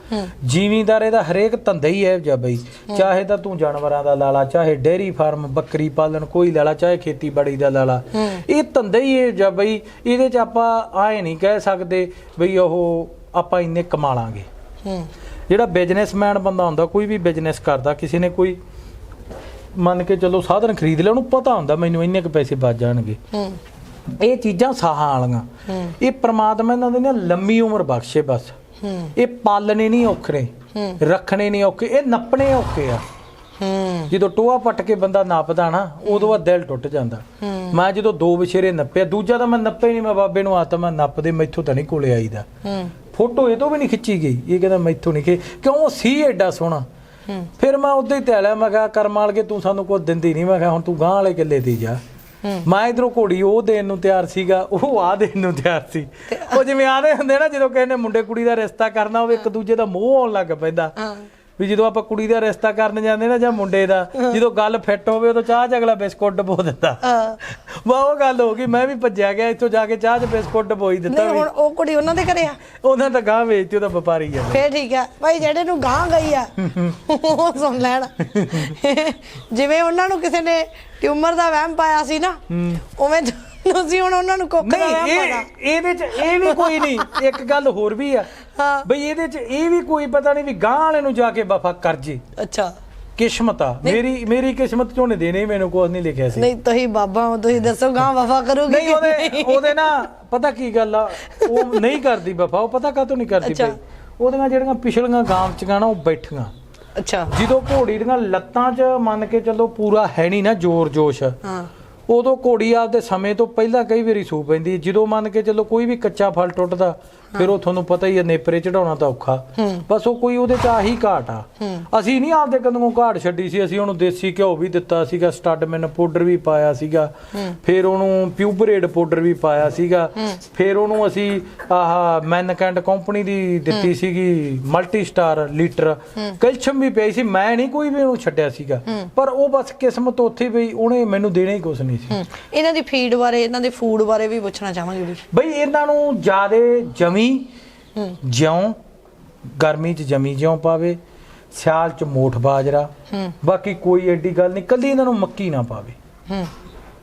ਜ਼ਿਮੀਦਾਰੇ ਦਾ ਹਰੇਕ ਧੰਦਾ ਹੀ ਹੈ ਜਾਂ ਬਈ। ਚਾਹੇ ਤਾਂ ਤੂੰ ਜਾਨਵਰਾਂ ਦਾ ਲਾਲਾ ਚਾਹੇ ਡੇਅਰੀ ਫਾਰਮ ਬੱਕਰੀ ਪਾਲਣ ਕੋਈ ਲਾਲਾ ਚਾਹੇ ਖੇਤੀਬਾੜੀ ਦਾ ਲਾਲਾ। ਇਹ ਧੰਦਾ ਹੀ ਹੈ ਜਾਂ ਬਈ ਇਹਦੇ ਚ ਆਪਾਂ ਆਏ ਨਹੀਂ ਕਹਿ ਸਕਦੇ ਬਈ ਉਹ ਆਪਾਂ ਇੰਨੇ ਕਮਾ ਲਾਂਗੇ। ਹੂੰ। ਜਿਹੜਾ ਬਿਜ਼ਨਸਮੈਨ ਬੰਦਾ ਹੁੰਦਾ ਕੋਈ ਵੀ ਬਿਜ਼ਨਸ ਕਰਦਾ ਕਿਸੇ ਨੇ ਕੋਈ ਮੰਨ ਕੇ ਚੱਲੋ ਸਾਧਨ ਖਰੀਦ ਲਿਆ ਉਹਨੂੰ ਪਤਾ ਹੁੰਦਾ ਮੈਨੂੰ ਇੰਨੇ ਕੁ ਪੈਸੇ ਬਚ ਜਾਣਗੇ। ਹੂੰ। ਇਹ ਚੀਜ਼ਾਂ ਸਾਹਾਂ ਵਾਲੀਆਂ। ਇਹ ਪ੍ਰਮਾਤਮਾ ਇਹਨਾਂ ਦੇ ਨਾ ਲੰਮੀ ਉਮਰ ਬਖਸ਼ੇ ਬਸ। ਇਹ ਪਾਲਣੇ ਨਹੀਂ ਔਖਰੇ ਹੂੰ। ਰੱਖਣੇ ਨਹੀਂ ਔਖੇ ਇਹ ਨੱਪਣੇ ਔਖੇ ਆ। ਜਦੋਂ ਟੋਆ ਪੱਟ ਕੇ ਬੰਦਾ ਨੱਪਦਾ ਨਾ ਉਦੋਂ ਬਾਅਦ ਦਿਲ ਟੁੱਟ ਜਾਂਦਾ। ਮੈਂ ਜਦੋਂ ਦੋ ਵਿਸ਼ੇਰੇ ਨੱਪਿਆ ਦੂਜਾ ਤਾਂ ਮੈਂ ਨੱਪੇ ਨਹੀਂ ਮੈਂ ਬਾਬੇ ਨੂੰ ਆਤਾ ਮੈਂ ਨੱਪਦੇ ਮੈਥੋਂ ਤਾਂ ਨਹੀਂ ਕੋਲੇ ਆਈਦਾ। ਫੋਟੋ ਇਹ ਤੋਂ ਵੀ ਨਹੀਂ ਖਿੱਚੀ ਗਈ ਇਹ ਕਹਿੰਦਾ ਮੈਥੋਂ ਨਹੀਂ ਕਿ ਕਿਉਂ ਸੀ ਐਡਾ ਸੋਹਣਾ। ਫਿਰ ਮੈਂ ਉਦੋਂ ਹੀ ਤੈ ਲਿਆ ਮੈਂ ਕਿਹਾ ਕਰਮਾਲ ਕੇ ਤੂੰ ਸਾਨੂੰ ਕੁਝ ਦਿੰਦੀ ਨਹੀਂ ਮੈਂ ਕਿਹਾ ਹੁਣ ਤੂੰ ਗਾਂ ਵਾਲੇ ਕਿੱਲੇ ਦੀ ਜਾ। ਮੈਂ ਇਧਰੋਂ ਘੋੜੀ ਉਹ ਦੇਣ ਨੂੰ ਤਿਆਰ ਸੀਗਾ ਉਹ ਆ ਦੇਣ ਨੂੰ ਤਿਆਰ ਸੀ। ਉਹ ਜਿਵੇਂ ਆਦੇ ਹੁੰਦੇ ਨਾ ਜਦੋਂ ਕਿਸੇ ਨੇ ਮੁੰਡੇ ਕੁੜੀ ਦਾ ਰਿਸ਼ਤਾ ਕਰਨਾ ਹੋਵੇ ਇੱਕ ਦੂਜੇ ਦਾ ਮੋਹ ਆਉਣ ਲੱਗ ਪੈਂਦਾ। ਹਾਂ। ਵੀ ਜਦੋਂ ਆਪਾਂ ਕੁੜੀ ਦਾ ਰਿਸ਼ਤਾ ਕਰਨ ਜਾਂਦੇ ਨਾ ਜਾਂ ਮੁੰਡੇ ਦਾ ਜਦੋਂ ਗੱਲ ਫਿੱਟ ਹੋਵੇ ਉਦੋਂ ਚਾਹ 'ਚ ਅਗਲਾ ਬਿਸਕੁਟ ਡਬੋ ਦਿੰਦਾ। ਵਾ ਉਹ ਗੱਲ ਹੋ ਗਈ ਮੈਂ ਵੀ ਭੱਜਿਆ ਗਿਆ ਇੱਥੋਂ ਜਾ ਕੇ ਚਾਹ 'ਚ ਬਿਸਕੁਟ ਡਬੋਈ ਦਿੱਤਾ ਨਹੀਂ ਹੁਣ ਉਹ ਕੁੜੀ ਉਹਨਾਂ ਦੇ ਘਰੇ ਆ। ਉਹਨਾਂ ਤਾਂ ਗਾਂ ਵੇਚਤੀ ਉਹਦਾ ਵਪਾਰੀ ਆ। ਫੇਰ ਠੀਕ ਆ। ਭਾਈ ਜਿਹੜੇ ਨੂੰ ਗਾਂ ਗਈ ਆ ਉਹ ਸੁਣ ਲੈਣ। ਜਿਵੇਂ ਉਹਨਾਂ ਨੂੰ ਕਿਸੇ ਨੇ ਟਿਊਮਰ ਦਾ ਵਹਿਮ ਪਾਇਆ ਸੀ ਨਾ ਉਵੇਂ ਤੁਸੀਂ ਹੁਣ ਉਹਨਾਂ ਨੂੰ ਕੁੱਖ ਦਾ ਨਹੀਂ ਇਹ ਪਾਣਾ ਇਹਦੇ 'ਚ ਇਹ ਵੀ ਕੋਈ ਨਹੀਂ ਇੱਕ ਗੱਲ ਹੋਰ ਵੀ ਆ। ਹਾਂ। ਬਈ ਇਹਦੇ 'ਚ ਇਹ ਵੀ ਕੋਈ ਪਤਾ ਨਹੀਂ ਵੀ ਗਾਂ ਵਾਲੇ ਨੂੰ ਜਾ ਕੇ ਵਫਾ ਕਰ ਜੇ। ਅੱਛਾ। ਕਿਸਮਤ ਆ। ਮੇਰੀ ਮੇਰੀ ਕਿਸਮਤ ਚੋਂ ਨਹੀਂ ਦੇਣੇ ਮੈਨੂੰ ਕੁਝ ਨਹੀਂ ਲਿਖਿਆ ਸੀ। ਨਹੀਂ ਤੁਸੀਂ ਬਾਬਾ ਹੋ ਤੁਸੀਂ ਦੱਸੋ ਗਾਂ ਵਫਾ ਕਰੋਗੇ ਨਹੀਂ ਉਹਦੇ ਉਹਦੇ ਨਾ ਪਤਾ ਕੀ ਗੱਲ ਆ ਉਹ ਨਹੀਂ ਕਰਦੀ ਵਫਾ ਉਹ ਪਤਾ ਕਾਹਤੋਂ ਨਹੀਂ ਕਰਦੀ ਅੱਛਾ। ਬਈ ਉਹਦੀਆਂ ਜਿਹੜੀਆਂ ਪਿਛਲੀਆਂ ਗਾਂ ਚ ਗਾਣਾ ਉਹ ਬੈਠੀਆਂ। ਅੱਛਾ। ਜਦੋਂ ਘੋੜੀ ਦੀਆਂ ਲੱਤਾਂ 'ਚ ਮੰਨ ਕੇ ਚੱਲੋ ਪੂਰਾ ਹੈ ਨਹੀਂ ਨਾ ਜ਼ੋਰ ਜੋਸ਼ ਹਾਂ। ਉਦੋਂ ਘੋੜੀ ਆਪਦੇ ਸਮੇਂ ਤੋਂ ਪਹਿਲਾਂ ਕਈ ਵਾਰੀ ਸੂ ਪੈਂਦੀ ਹੈ। ਜਦੋਂ ਮੰਨ ਕੇ ਚੱਲੋ ਕੋਈ ਵੀ ਕੱਚਾ ਫਲ ਟੁੱਟਦਾ ਫਿਰ ਉਹ ਤੁਹਾਨੂੰ ਪਤਾ ਹੀ ਹੈ ਨੇਪਰੇ ਚੜਾਉਣਾ ਤਾਂ ਔਖਾ। ਬਸ ਉਹ ਕੋਈ ਉਹਦੇ ਚ ਆਹੀ ਘਾਟ ਆ। ਅਸੀਂ ਨਹੀਂ ਆਪਦੇ ਕਦਮੋਂ ਘਾਟ ਛੱਡੀ ਸੀ ਅਸੀਂ ਉਹਨੂੰ ਦੇਸੀ ਘਿਓ ਵੀ ਦਿੱਤਾ ਸੀਗਾ ਸਟੱਡ ਮੈਨ ਪਾਊਡਰ ਵੀ ਪਾਇਆ ਸੀਗਾ। ਫਿਰ ਉਹਨੂੰ ਪਿਊਬਰੇਡ ਪਾਊਡਰ ਵੀ ਪਾਇਆ ਸੀਗਾ। ਫਿਰ ਉਹਨੂੰ ਅਸੀਂ ਆਹ ਮੈਨਕੈਂਡ ਕੰਪਨੀ ਦੀ ਦਿੱਤੀ ਸੀਗੀ ਮਲਟੀ ਸਟਾਰ ਲੀਟਰ ਕੈਲਸ਼ੀਅਮ ਵੀ ਪਈ ਸੀ ਮੈਂ ਨਹੀਂ ਕੋਈ ਵੀ ਉਹਨੂੰ ਛੱਡਿਆ ਸੀਗਾ। ਪਰ ਉਹ ਬਸ ਕਿਸਮਤ ਉੱਥੇ ਵੀ ਉਹਨੇ ਮੈਨੂੰ ਦੇਣਾ ਹੀ ਕੁਝ ਨਹੀਂ ਸੀ। ਇਹਨਾਂ ਦੀ ਫੀਡ ਬਾਰੇ ਇਹਨਾਂ ਦੇ ਫੂਡ ਬਾਰੇ ਵੀ ਪੁੱਛਣਾ ਚਾਹਾਂਗੇ ਬਈ ਇਹਨਾਂ ਨੂੰ ਜਿਆਦੇ ਜਮੀ ਜਿਉਂ ਗਰਮੀ ਚ ਜਮੀ ਜਿਉਂ ਪਾਵੇ ਸਿਆਲ ਚ ਮੋਠ ਬਾਜਰਾ ਬਾਕੀ ਕੋਈ ਐਡੀ ਗੱਲ ਨਹੀਂ ਕੱਲੀ ਇਹਨਾਂ ਨੂੰ ਮੱਕੀ ਨਾ ਪਾਵੇ।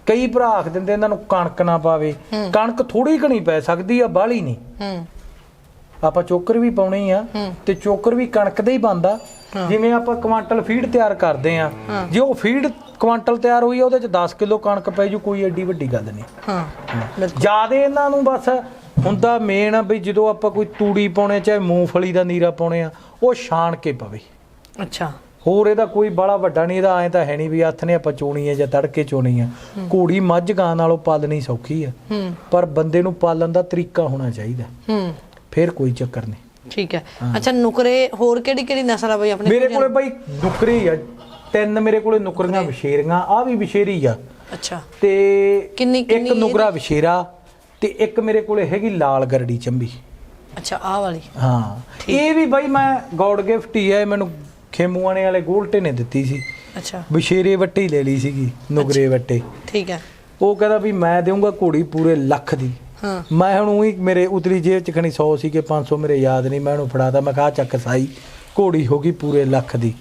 ਕਈ ਭਰਾ ਆਖ ਦਿੰਦੇ ਇਹਨਾਂ ਨੂੰ ਕਣਕ ਨਾ ਪਾਵੇ। ਕਣਕ ਥੋੜੀ ਘਣੀ ਪੈ ਸਕਦੀ ਆ ਬਾਹਲੀ ਨਹੀਂ। ਆਪਾਂ ਚੋਕਰ ਵੀ ਪਾਉਣੀ ਆ। ਤੇ ਚੋਕਰ ਵੀ ਕਣਕ ਦਾ ਹੀ ਬੰਦਾ ਜਿਵੇਂ ਆਪਾਂ ਕੁਆਂਟਲ ਫੀਡ ਤਿਆਰ ਕਰਦੇ ਆ। ਜੇ ਉਹ ਫੀਡ ਕੁਆਂਟਲ ਤਿਆਰ ਹੋਈ ਆ ਉਹਦੇ ਚ 10 ਕਿਲੋ ਕਣਕ ਪੈ ਜੂ ਕੋਈ ਐਡੀ ਵੱਡੀ ਗੱਲ ਨਹੀਂ। ਹਾਂ। ਜਿਆਦੇ ਇਹਨਾਂ ਨੂੰ ਬਸ ਹੁੰਦਾ ਮੇਨ ਆ ਵੀ ਜਦੋਂ ਆਪਾਂ ਕੋਈ ਤੂੜੀ ਪਾਉਣੇ ਚਾਹੇ ਮੂੰਗਫਲੀ ਦਾ ਨੀਰਾ ਪਾਉਣੇ ਆ ਉਹ ਛਾਣ ਕੇ ਪਵੇ। ਅੱਛਾ। ਹੋਰ ਇਹਦਾ ਕੋਈ ਬੜਾ ਵੱਡਾ ਨਹੀਂ ਇਹਦਾ ਐ ਤਾਂ ਹੈ ਨਹੀਂ ਵੀ ਹੱਥ ਨੇ ਆਪਾਂ ਚੋਣੀ ਹੈ ਜਾਂ ਤੜਕੇ ਚੋਣੀ ਹੈ। ਘੋੜੀ ਮੱਝ ਗਾਂ ਨਾਲੋਂ ਪਾਲਣੀ ਸੌਖੀ ਹੂੰ। ਪਰ ਬੰਦੇ ਨੂੰ ਪਾਲਣ ਦਾ ਤਰੀਕਾ ਹੋਣਾ ਚਾਹੀਦਾ। ਹੂੰ। ਫਿਰ ਕੋਈ ਚੱਕਰ ਨਹੀਂ। ਠੀਕ ਹੈ। ਅੱਛਾ ਨੁਕਰੇ ਹੋਰ ਕਿਹੜੀ ਕਿਹੜੀ ਨਸਲ ਆ ਬਈ ਆਪਣੇ ਮੇਰੇ ਕੋਲ? ਬਾਈ ਨੁਕਰੀ ਆ। ਤਿੰਨ ਮੇਰੇ ਕੋਲੇ ਨੁਕਰੀਆਂ ਵਿਸ਼ੇਰੀਆਂ ਆ ਵੀ ਵਿਸ਼ੇਰੀ ਆ। ਅੱਛਾ। ਤੇ ਕਿੰਨੀ- ਇੱਕ ਨੁਕਰਾ ਵਿਸ਼ੇਰਾ ਤੇ ਇੱਕ ਮੇਰੇ ਕੋਲੇ ਹੈਗੀ ਲਾਲ ਗਰੜੀ ਚੰਬੀ। ਅੱਛਾ ਆਹ ਵਾਲੀ। ਹਾਂ। ਇਹ ਵੀ ਬਾਈ ਮੈਂ ਗੋਡ ਗਿਫਟ ਹੀ ਹੈ ਮੈਨੂੰ ਖੇਮੂਆਣੇ ਵਾਲੇ ਗੋਲਟੇ ਨੇ ਦਿੱਤੀ ਸੀ। ਅੱਛਾ। ਵਿਸ਼ੇਰੇ ਵੱਟੇ ਲੈ ਲਈ ਸੀਗੀ ਨੁਕਰੇ ਵੱਟੇ। ਠੀਕ ਹੈ। ਉਹ ਕਹਿੰਦਾ ਵੀ ਮੈਂ ਦੇਵਾਂਗਾ ਘੋੜੀ ਪੂਰੇ ਲੱਖ ਦੀ। ਹਾਂ। ਮੈਂ ਹੁਣ ਉਹੀ ਮੇਰੇ ਉਤਲੀ ਜੇਬ ਚ ਖਣੀ 100 ਸੀ ਕਿ 500 ਮੇਰੇ ਯਾਦ ਨਹੀਂ ਮੈਂ ਉਹਨੂੰ ਫੜਾਤਾ ਮੈਂ ਕਿਹਾ ਚੱਕ ਸਾਈ ਘੋੜੀ ਹੋ ਗਈ ਪੂਰੇ ਲੱਖ ਦੀ।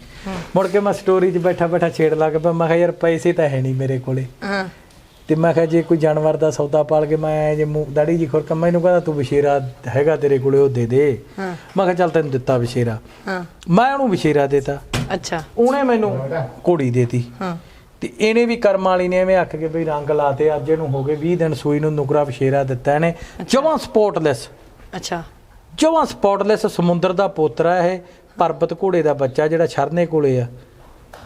ਮੁੜ ਕੇ ਮੈਂ ਸਟੋਰੀ 'ਚ ਬੈਠਾ ਬੈਠਾ ਛੇੜ ਲੱਗ ਪਿਆ ਮੈਂ ਕਿਹਾ ਯਾਰ ਪੈਸੇ ਤਾਂ ਹੈ ਨਹੀਂ ਮੇਰੇ ਕੋਲੇ। ਹਾਂ। ਤੇ ਮੈਂ ਕਿਹਾ ਜੇ ਕੋਈ ਜਾਨਵਰ ਦਾ ਸੌਦਾ ਪਾਲ ਕੇ ਮੈਂ ਜੇ ਮੂੰਹ ਦਾੜੀ ਜੀ ਖੁਰਕ ਮੈਨੂੰ ਕਹਿੰਦਾ ਤੂੰ ਵਿਸ਼ੇਰਾ ਹੈਗਾ ਤੇਰੇ ਕੋਲੇ ਉਹ ਦੇ ਦੇ। ਹਾਂ। ਮੈਂ ਕਿਹਾ ਚੱਲ ਤੈਨੂੰ ਦਿੱਤਾ ਵਿਸ਼ੇਰਾ ਹਾਂ। ਮੈਂ ਉਹਨੂੰ ਵਿਸ਼ੇਰਾ ਦੇਤਾ। ਅੱਛਾ। ਉਹਨੇ ਮੈਨੂੰ ਘੋੜੀ ਦੇਤੀ। ਹਾਂ। ਤੇ ਇਹਨੇ ਵੀ ਕਰਮ ਵਾਲੀ ਨੇ ਐਵੇਂ ਅੱਕ ਕੇ ਵੀ ਰੰਗ ਲਾਤੇ ਅੱਜ ਇਹਨੂੰ ਹੋ ਗਏ 20 ਦਿਨ ਸੂਈ ਨੂੰ ਨੁਕਰਾ ਵਿਸ਼ੇਰਾ ਦਿੱਤਾ ਇਹਨੇ। ਜਮਾਂ ਸਪੋਰਟਲੈਸ ਅੱਛਾ। ਜਮਾਂ ਸਪੋਰਟਲੈਸ ਸਮੁੰਦਰ ਦਾ ਪੋਤਰਾ ਇਹ ਪਰਬਤ ਘੋੜੇ ਦਾ ਬੱਚਾ ਜਿਹੜਾ ਛਰਨੇ ਕੋਲੇ ਆ।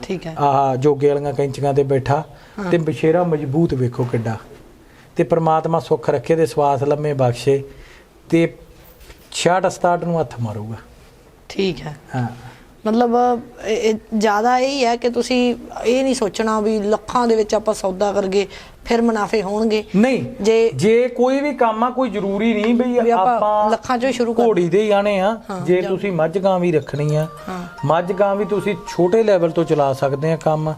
ਠੀਕ ਹੈ। ਆਹ ਜੋਗੇ ਵਾਲੀਆਂ ਕੈਂਚੀਆਂ ਤੇ ਬੈਠਾ ਤੇ ਬਸ਼ੇਰਾ ਮਜ਼ਬੂਤ ਵੇਖੋ ਕਿੱਡਾ। ਤੇ ਪ੍ਰਮਾਤਮਾ ਸੁੱਖ ਰੱਖੇ ਤੇ ਸਵਾਸ ਲੰਮੇ ਬਖਸ਼ੇ ਤੇ 66 67 ਨੂੰ ਹੱਥ ਮਾਰੂਗਾ। ਠੀਕ ਹੈ। ਹਾਂ। ਮਤਲਬ ਜ਼ਿਆਦਾ ਇਹ ਹੀ ਹੈ ਕਿ ਤੁਸੀਂ ਇਹ ਨਹੀਂ ਸੋਚਣਾ ਵੀ ਲੱਖਾਂ ਦੇ ਵਿੱਚ ਆਪਾਂ ਸੌਦਾ ਕਰਗੇ ਫਿਰ ਮੁਨਾਫੇ ਹੋਣਗੇ। ਨਹੀਂ ਜੇ ਜੇ ਕੋਈ ਵੀ ਕੰਮ ਆ ਕੋਈ ਜ਼ਰੂਰੀ ਨਹੀਂ ਬਈ ਆਪਾਂ ਲੱਖਾਂ ਚੋਂ ਸ਼ੁਰੂ ਕਰ ਘੋੜੀ ਦੇ ਹੀ ਆਣੇ ਆ। ਜੇ ਤੁਸੀਂ ਮੱਝ ਗਾਂ ਵੀ ਰੱਖਣੀ ਆ। ਮੱਝ ਗਾਂ ਵੀ ਤੁਸੀਂ ਛੋਟੇ ਲੈਵਲ ਤੋਂ ਚਲਾ ਸਕਦੇ ਆ ਕੰਮ।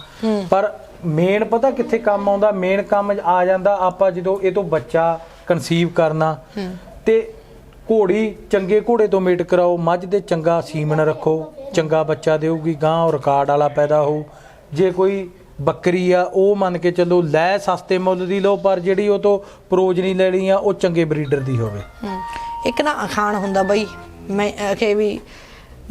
ਪਰ ਮੇਨ ਪਤਾ ਕਿੱਥੇ ਕੰਮ ਆਉਂਦਾ? ਮੇਨ ਕੰਮ ਆ ਜਾਂਦਾ ਆਪਾਂ ਜਦੋਂ ਇਹ ਤੋਂ ਬੱਚਾ ਕਨਸੀਵ ਕਰਨਾ। ਤੇ ਘੋੜੀ ਚੰਗੇ ਘੋੜੇ ਤੋਂ ਮੇਟ ਕਰਾਓ ਮੱਝ ਦੇ ਚੰਗਾ ਸੀਮਨ ਰੱਖੋ ਚੰਗਾ ਬੱਚਾ ਦੇਊਗੀ ਗਾਂ ਉਹ ਰਿਕਾਰਡ ਵਾਲਾ ਪੈਦਾ ਹੋਊ। ਜੇ ਕੋਈ ਬੱਕਰੀ ਆ ਉਹ ਮੰਨ ਕੇ ਚੱਲੋ ਲੈ ਸਸਤੇ ਮੁੱਲ ਦੀ ਲਓ ਪਰ ਜਿਹੜੀ ਉਹ ਤੋਂ ਪ੍ਰੋਜਨੀ ਲੈਣੀ ਆ ਉਹ ਚੰਗੇ ਬਰੀਡਰ ਦੀ ਹੋਵੇ। ਇੱਕ ਨਾ ਅਖਾਣ ਹੁੰਦਾ ਬਈ ਮੈਂ ਕਿ ਵੀ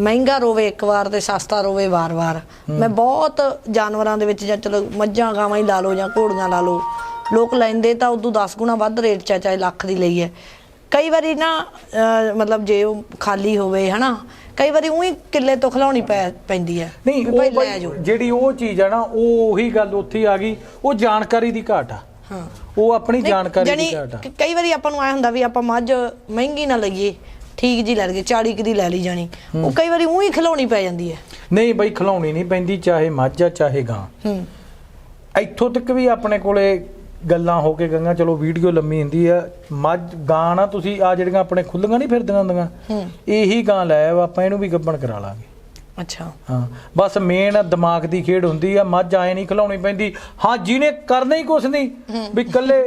ਮਹਿੰਗਾ ਰੋਵੇ ਇੱਕ ਵਾਰ ਤੇ ਸਸਤਾ ਰੋਵੇ ਵਾਰ-ਵਾਰ। ਮੈਂ ਬਹੁਤ ਜਾਨਵਰਾਂ ਦੇ ਵਿੱਚ ਜਾਂ ਚਲੋ ਮੱਝਾਂ ਗਾਵਾਂ ਹੀ ਲਾ ਲਓ ਜਾਂ ਘੋੜੀਆਂ ਲਾ ਲਓ। ਲੋਕ ਲੈਂਦੇ ਤਾਂ ਉਦੋਂ 10 ਗੁਣਾ ਵੱਧ ਰੇਟ ਚ ਚਾਹੇ ਲੱਖ ਦੀ ਲਈ ਹੈ। ਕਈ ਵਾਰੀ ਨਾ ਮਤਲਬ ਜੇ ਉਹ ਖਾਲੀ ਹੋਵੇ ਹਨਾ ਕਈ ਵਾਰੀ ਉਹੀ ਕਿੱਲੇ ਤੋਂ ਖਲਾਉਣੀ ਪੈਂਦੀ ਹੈ ਨਹੀਂ ਉਹ ਭਾਈ ਜਿਹੜੀ ਉਹ ਚੀਜ਼ ਆ ਨਾ ਉਹ ਉਹੀ ਗੱਲ ਉੱਥੇ ਆ ਗਈ ਉਹ ਜਾਣਕਾਰੀ ਦੀ ਘਾਟ ਆ। ਹਾਂ। ਉਹ ਆਪਣੀ ਜਾਣਕਾਰੀ ਜਾਣੀ ਦੀ ਘਾਟ ਆ। ਕਈ ਵਾਰੀ ਆਪਾਂ ਨੂੰ ਆਇਆ ਹੁੰਦਾ ਵੀ ਆਪਾਂ ਮੱਝ ਮਹਿੰਗੀ ਨਾ ਲਈਏ ਠੀਕ ਜੀ ਲੈ ਲਈਏ 40 ਕੁ ਦੀ ਲੈ ਲਈ ਜਾਣੀ। ਉਹ ਕਈ ਵਾਰੀ ਉਹੀ ਖਿਲਾਉਣੀ ਪੈ ਜਾਂਦੀ ਹੈ। ਨਹੀਂ ਬਈ ਖਿਲਾਉਣੀ ਨਹੀਂ ਪੈਂਦੀ ਚਾਹੇ ਮੱਝ ਆ ਚਾਹੇ ਗਾਂ। ਹੂੰ। ਇੱਥੋਂ ਤੱਕ ਵੀ ਆਪਣੇ ਕੋਲੇ ਗੱਲਾਂ ਹੋ ਕੇ ਗਈਆਂ ਚਲੋ ਵੀਡੀਓ ਲੰਮੀ ਹੁੰਦੀ ਆ। ਮੱਝ ਗਾਂ ਨਾ ਤੁਸੀਂ ਆ ਜਿਹੜੀਆਂ ਆਪਣੇ ਖੁੱਲੀਆਂ ਨਹੀਂ ਫਿਰਦੀਆਂ ਹੁੰਦੀਆਂ ਇਹੀ ਗਾਂ ਲੈ ਆਓ, ਆਪਾਂ ਇਹਨੂੰ ਵੀ ਗੱਬਣ ਕਰਾ ਲਾਂਗੇ। ਅੱਛਾ। ਹਾਂ ਬਸ ਮੇਨ ਦਿਮਾਗ ਦੀ ਖੇਡ ਹੁੰਦੀ ਆ ਮੱਝ ਆਏ ਨਹੀਂ ਖਿਲਾਉਣੀ ਪੈਂਦੀ। ਹਾਂ ਜਿਹਨੇ ਕਰਨਾ ਹੀ ਕੁਛ ਨਹੀਂ ਵੀ ਕੱਲੇ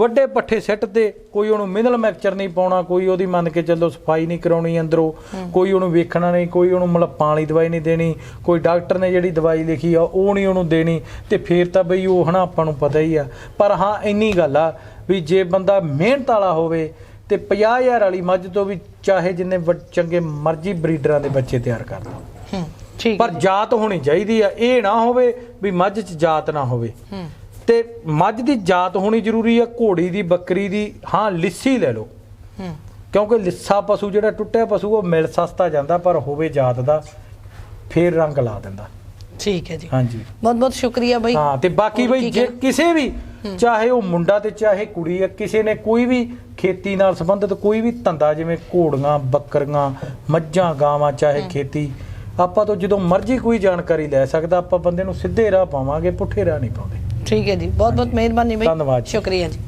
ਵੱਡੇ ਪੱਠੇ ਸਿੱਟ ਤੇ ਕੋਈ ਉਹਨੂੰ ਮਿਨਰਲ ਮੈਕਚਰ ਨਹੀਂ ਪਾਉਣਾ ਕੋਈ ਉਹਦੀ ਮੰਨ ਕੇ ਚੱਲੋ ਸਫ਼ਾਈ ਨਹੀਂ ਕਰਾਉਣੀ ਅੰਦਰੋਂ ਕੋਈ ਉਹਨੂੰ ਵੇਖਣਾ ਨਹੀਂ ਕੋਈ ਉਹਨੂੰ ਮਲੱਪਾਂ ਵਾਲੀ ਦਵਾਈ ਨਹੀਂ ਦੇਣੀ ਕੋਈ ਡਾਕਟਰ ਨੇ ਜਿਹੜੀ ਦਵਾਈ ਲਿਖੀ ਆ ਉਹ ਨਹੀਂ ਉਹਨੂੰ ਦੇਣੀ ਤੇ ਫੇਰ ਤਾਂ ਬਈ ਉਹ ਹਨਾ ਆਪਾਂ ਨੂੰ ਪਤਾ ਹੀ ਆ। ਪਰ ਹਾਂ ਇੰਨੀ ਗੱਲ ਆ ਵੀ ਜੇ ਬੰਦਾ ਮਿਹਨਤ ਵਾਲਾ ਹੋਵੇ ਤੇ 50000 ਵਾਲੀ ਮੱਝ ਤੋਂ ਵੀ ਚਾਹੇ ਜਿੰਨੇ ਚੰਗੇ ਮਰਜ਼ੀ ਬਰੀਡਰਾਂ ਦੇ ਬੱਚੇ ਤਿਆਰ ਕਰ ਲਓ। ਪਰ ਜਾਤ ਹੋਣੀ ਚਾਹੀਦੀ ਆ ਇਹ ਨਾ ਹੋਵੇ ਵੀ ਮੱਝ 'ਚ ਜਾਤ ਨਾ ਹੋਵੇ। ਹੂੰ। ਤੇ ਮੱਝ ਦੀ ਜਾਤ ਹੋਣੀ ਜ਼ਰੂਰੀ ਆ ਘੋੜੀ ਦੀ ਬੱਕਰੀ ਦੀ ਹਾਂ ਲਿੱਸੀ ਲੈ ਲਓ। ਕਿਉਂਕਿ ਲਿੱਸਾ ਪਸ਼ੂ ਜਿਹੜਾ ਟੁੱਟਿਆ ਪਸ਼ੂ ਉਹ ਮਿਲ ਸਸਤਾ ਜਾਂਦਾ ਪਰ ਹੋਵੇ ਜਾਤ ਦਾ ਫੇਰ ਰੰਗ ਲਾ ਦਿੰਦਾ। ਠੀਕ ਹੈ ਜੀ। ਹਾਂਜੀ। ਬਹੁਤ ਬਹੁਤ ਸ਼ੁਕਰੀਆ ਬਈ। ਹਾਂ ਤੇ ਬਾਕੀ ਬਈ ਜੇ? ਕਿਸੇ ਵੀ ਚਾਹੇ ਉਹ ਮੁੰਡਾ ਤੇ ਚਾਹੇ ਕੁੜੀ ਆ ਕਿਸੇ ਨੇ ਕੋਈ ਵੀ ਖੇਤੀ ਨਾਲ ਸੰਬੰਧਿਤ ਕੋਈ ਵੀ ਧੰਦਾ ਜਿਵੇਂ ਘੋੜੀਆਂ ਬੱਕਰੀਆਂ ਮੱਝਾਂ ਗਾਵਾਂ ਚਾਹੇ ਖੇਤੀ ਆਪਾਂ ਤੋਂ ਜਦੋਂ ਮਰਜ਼ੀ ਕੋਈ ਜਾਣਕਾਰੀ ਲੈ ਸਕਦਾ ਆਪਾਂ ਬੰਦੇ ਨੂੰ ਸਿੱਧੇ ਰਾਹ ਪਾਵਾਂਗੇ ਪੁੱਠੇ ਰਾਹ ਨਹੀਂ ਪਾਉਂਦੇ। ਠੀਕ ਹੈ ਜੀ ਬਹੁਤ ਬਹੁਤ ਮਿਹਰਬਾਨੀ ਬਈ। ਧੰਨਵਾਦ ਜੀ। ਸ਼ੁਕਰੀਆ ਜੀ।